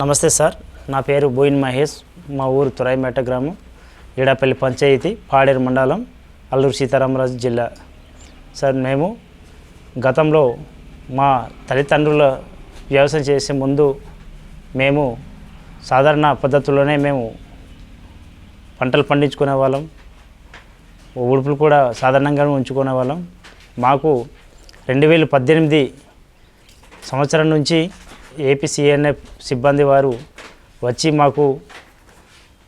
నమస్తే సార్ నా పేరు బోయిన్ మహేష్ మా ఊరు తురాయిమేట గ్రామం ఈడాపల్లి పంచాయతీ పాడేరు మండలం అల్లూరు సీతారామరాజు జిల్లా. సార్ మేము గతంలో మా తల్లిదండ్రుల వ్యవసాయం చేసే ముందు మేము సాధారణ పద్ధతుల్లోనే మేము పంటలు పండించుకునే వాళ్ళం ఉడుపులు కూడా సాధారణంగానే ఉంచుకునే వాళ్ళం. మాకు రెండు వేల పద్దెనిమిది సంవత్సరం నుంచి ఏపీసీఎన్ఎఫ్ సిబ్బంది వారు వచ్చి మాకు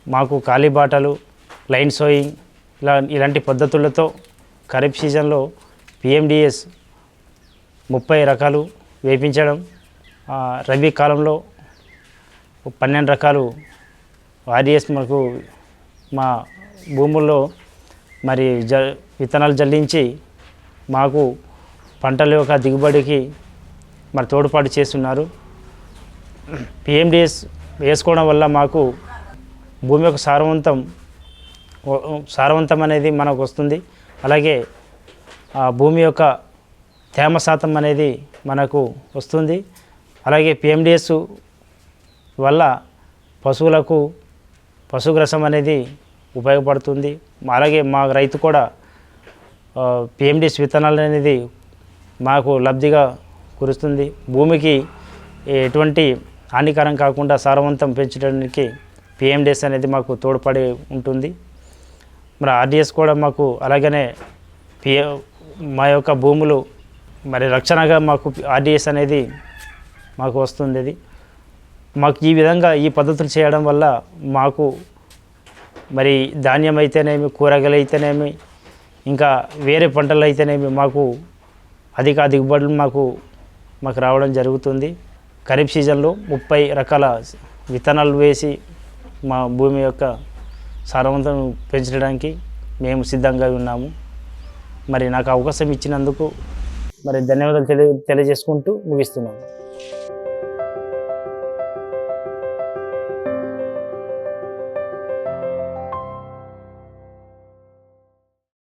మాకు కాలిబాటలు లైన్ సోయింగ్ ఇలా ఇలాంటి పద్ధతులతో ఖరీఫ్ సీజన్లో పిఎండిఎస్ ముప్పై రకాలు వేపించడం రబీ కాలంలో పన్నెండు రకాలు ఆర్డిఎస్ మాకు మా భూముల్లో మరి జ విత్తనాలు జల్లించి మాకు పంటల యొక్క దిగుబడికి మరి తోడ్పాటు చేస్తున్నారు. పిఎండిఎస్ వేసుకోవడం వల్ల మాకు భూమి యొక్క సారవంతం సారవంతం అనేది మనకు వస్తుంది. అలాగే ఆ భూమి యొక్క తేమ శాతం అనేది మనకు వస్తుంది. అలాగే పిఎండిఎస్ వల్ల పశువులకు పశుగ్రసం అనేది ఉపయోగపడుతుంది. అలాగే మా రైతు కూడా పిఎండిఎస్ విత్తనాలు అనేది మాకు లబ్ధిగా కురుస్తుంది. భూమికి ఎటువంటి హానికరం కాకుండా సారవంతం పెంచడానికి పిఎండిఎస్ అనేది మాకు తోడ్పడి ఉంటుంది. మరి ఆర్డిఎస్ కూడా మాకు అలాగనే పిఏ మా యొక్క భూములు మరి రక్షణగా మాకు ఆర్డిఎస్ అనేది మాకు వస్తుంది అది. మాకు ఈ విధంగా ఈ పద్ధతులు చేయడం వల్ల మాకు మరి ధాన్యం అయితేనేమి కూరగాయలు అయితేనేమి ఇంకా వేరే పంటలు అయితేనేమి మాకు అధిక దిగుబడులు మాకు మాకు రావడం జరుగుతుంది. ఖరీఫ్ సీజన్లో ముప్పై రకాల విత్తనాలు వేసి మా భూమి యొక్క సారవంతం పెంచడానికి మేము సిద్ధంగా ఉన్నాము. మరి నాకు అవకాశం ఇచ్చినందుకు మరి ధన్యవాదాలు తెలియ తెలియజేసుకుంటూ ముగిస్తున్నాము